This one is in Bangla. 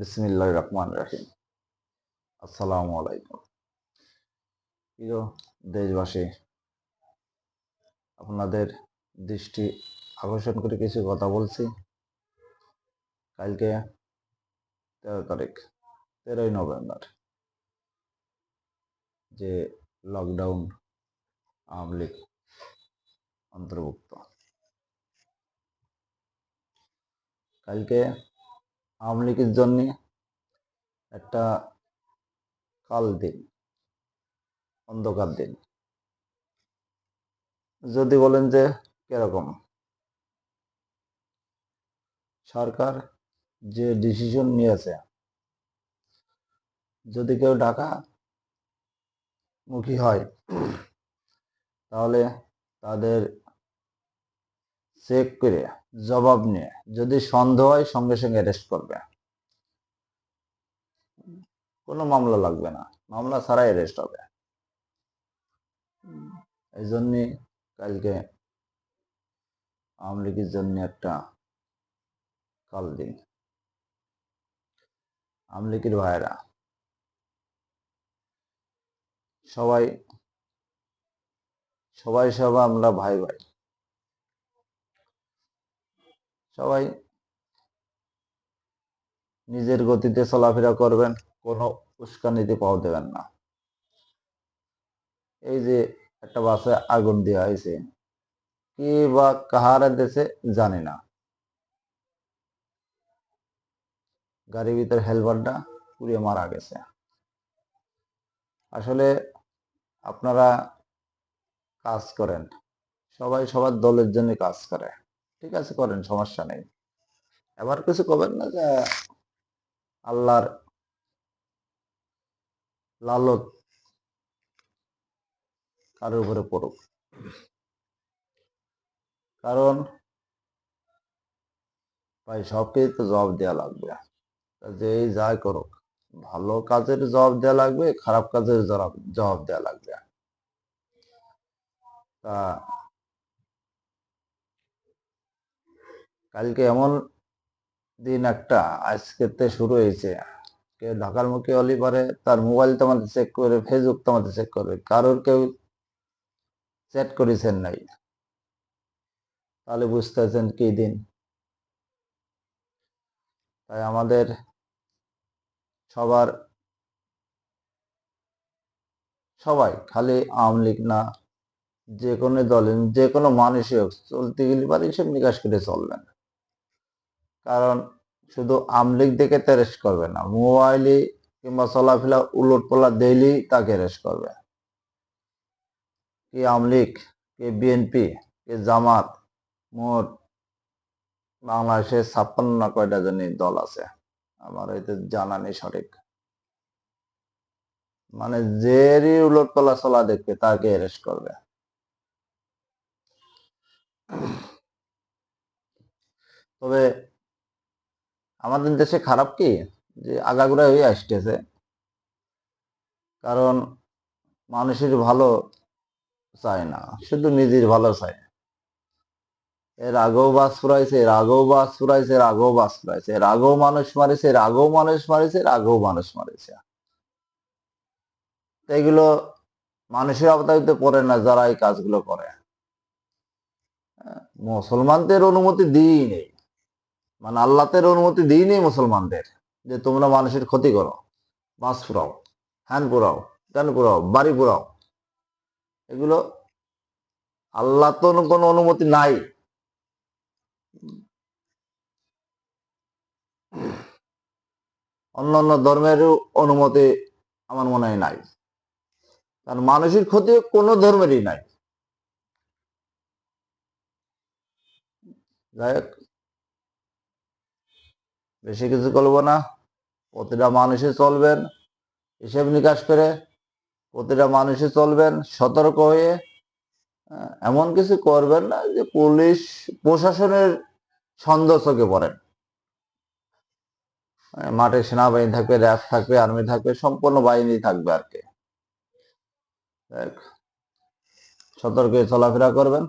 বিসমিল্লাহ রহমান রাহিম। আসসালামু আলাইকুম প্রিয় দেশবাসী, আপনাদের দৃষ্টি আকর্ষণ করে কিছু কথা বলছি। কালকে তেরো তারিখ, তেরোই নভেম্বর, যে লকডাউন আওয়ামী লীগ অন্তর্ভুক্ত। কালকে আওয়ামী লীগের জন্য একটা কাল দিন, অন্ধকার দিন। যদি বলেন যে কীরকম? সরকার যে ডিসিশন নিয়েছে, যদি কেউ ঢাকা মুখী হয়, তাহলে তাদের চেক করে জবাব নিয়ে যদি সন্দেহ হয় সঙ্গে সঙ্গে অ্যারেস্ট করবে। কোনো মামলা লাগবে না, মামলা ছাড়াই অ্যারেস্ট হবে। এই জন্যে কালকে আওয়ামী লীগের জন্য একটা কাল দিন। আওয়ামী লীগের ভাইয়েরা, সবাই সবাই সবাই আমরা ভাই ভাই সবাই নিজের গতিতে চলাফেরা করবেন, কোনো উস্কানিতে পাও দেবেন না। এই যে একটা বাসে আগুন দেওয়া হয়েছে, কি বা কাহারা দেশে জানি না। গাড়ির ভিতর হেলমেটটা পুড়িয়ে মারা গেছে। আসলে আপনারা কাজ করেন, সবাই সবার দলের জন্য কাজ করে। ঠিক আছে করেন, সমস্যা নেই। এবার কিছু করবেন না যে আল্লাহর লালত কারোর উপরে পড়ুক। কারণ ভাই, সবকেই তো জবাব দেওয়া লাগবে। যেই যাই করুক, ভালো কাজের জবাব দেওয়া লাগবে, খারাপ কাজের জবাব দেওয়া লাগবে। তা কালকে এমন দিন একটা আজকেতে শুরু হয়েছে। কেউ ঢাকার মুখে হলে পারে, তার মোবাইল তোমাদের চেক করে ফেসবুক তোমাদের চেক করবে। কারোর কেউ চ্যাট করেছেন নাই। তাহলে বুঝতে পারছেন কি দিন। তাই আমাদের সবার, সবাই খালি আওয়ামী লীগ না, যে কোনো দলে যে কোনো মানুষই হোক, চলতে গেলে পারে হিসেব নিকাশ করে চলবেন। কারণ শুধু আমলিগ দেখে তেরেস করবে না। মোবাইলে কিংবা চলাফেরা উলট পালা ডেইলি তাকে রেস করবে। কে আমলিগ কে বিএনপি কে জামাত, মোট বাংলাদেশে ছাপ্পান্ন কয়টা জানি দল আছে। আমার এতে জানা নেই সঠিক। মানে যেরই উলট পালা চলা দেখবে, তাকে অ্যারেস্ট করবে। তবে আমাদের দেশে খারাপ কি? যে আগাগোড়া হয়ে আসতেছে। কারণ মানুষের ভালো চায় না শুধু নিজের ভালো চায়। এর আগেও বাস ফুরাইছে এর আগেও বাস ফুরাইছে এর আগেও বাস ফুরাইছে। এর আগেও মানুষ মারিছে এর আগেও মানুষ মারিছে এর আগেও মানুষ মারিছে। এগুলো মানুষের আওতায় পড়ে না যারা এই কাজগুলো করে। হ্যাঁ, মুসলমানদের অনুমতি দিই নেই। মানে আল্লাহের অনুমতি দিই নেই মুসলমানদের যে তোমরা মানুষের ক্ষতি করো। বাস ফুরাও হ্যান পুরাও ত্যান পুরাও, বাড়ি পুরাও। এগুলো আল্লাহ তো কোনো অনুমতি নাই। অন্য অন্য ধর্মেরও অনুমতি আমার মনে হয় নাই। কারণ মানুষের ক্ষতি কোনো ধর্মেরই নাই। যাই বেশি কিছু করব না। প্রতিটা মানুষই চলবেন। হিসেব নিকাশ করে প্রতিটা মানুষে চলবেন, সতর্ক হয়ে এমন কিছু করবেন না যে পুলিশ, প্রশাসনের সন্দেহ চোখে পড়েন মাঠে সেনাবাহিনী থাকবে, র্যাব থাকবে, আর্মি থাকবে, সম্পূর্ণ বাহিনী থাকবে আর কি। সতর্ক চলাফেরা করবেন।